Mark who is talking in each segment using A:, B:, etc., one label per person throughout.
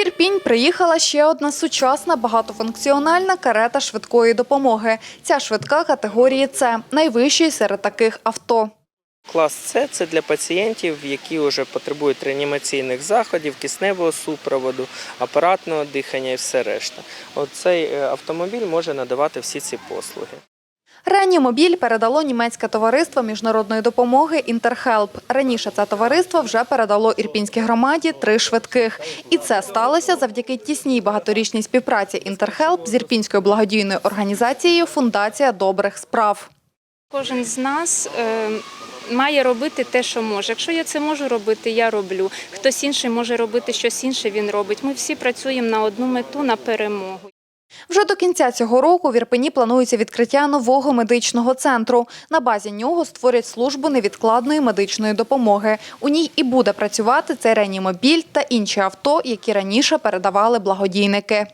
A: Ірпінь приїхала ще одна сучасна багатофункціональна карета швидкої допомоги. Ця швидка категорії С найвищий серед таких авто.
B: Клас С це для пацієнтів, які вже потребують реанімаційних заходів, кисневого супроводу, апаратного дихання і все решта. От цей е, автомобіль може надавати всі ці послуги.
A: Реанімобіль передало німецьке товариство міжнародної допомоги Інтерхелп. Раніше це товариство вже передало ірпінській громаді три швидких. І це сталося завдяки тісній багаторічній співпраці Інтерхелп з ірпінською благодійною організацією Фундація добрих справ.
C: Кожен з нас е, має робити те, що може. Якщо я це можу робити, я роблю. Хтось інший може робити щось інше, він робить. Ми всі працюємо на одну мету на перемогу.
A: Вже до кінця цього року в Ірпені планується відкриття нового медичного центру. На базі нього створять службу невідкладної медичної допомоги. У ній і буде працювати цей реанімобіль та інші авто, які раніше передавали благодійники.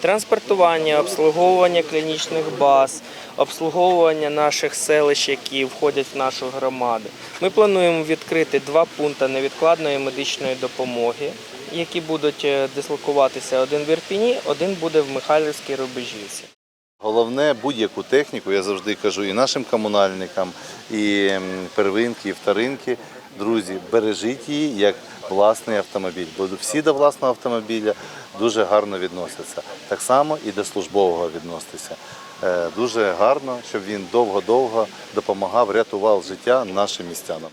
B: Транспортування, обслуговування клінічних баз, обслуговування наших селищ, які входять в нашу громаду. Ми плануємо відкрити два пункти невідкладної медичної допомоги, які будуть е, дислокуватися один в Ірпіні, один буде в Михайлівській Рубежівці.
D: Головне будь-яку техніку, я завжди кажу і нашим комунальникам, і первинки, і вторинки. Друзі, бережіть її як власний автомобіль, бо всі до власного автомобіля дуже гарно відносяться. Так само і до службового відноситися. Е, Дуже гарно, щоб він довго-довго допомагав, рятував життя нашим містянам.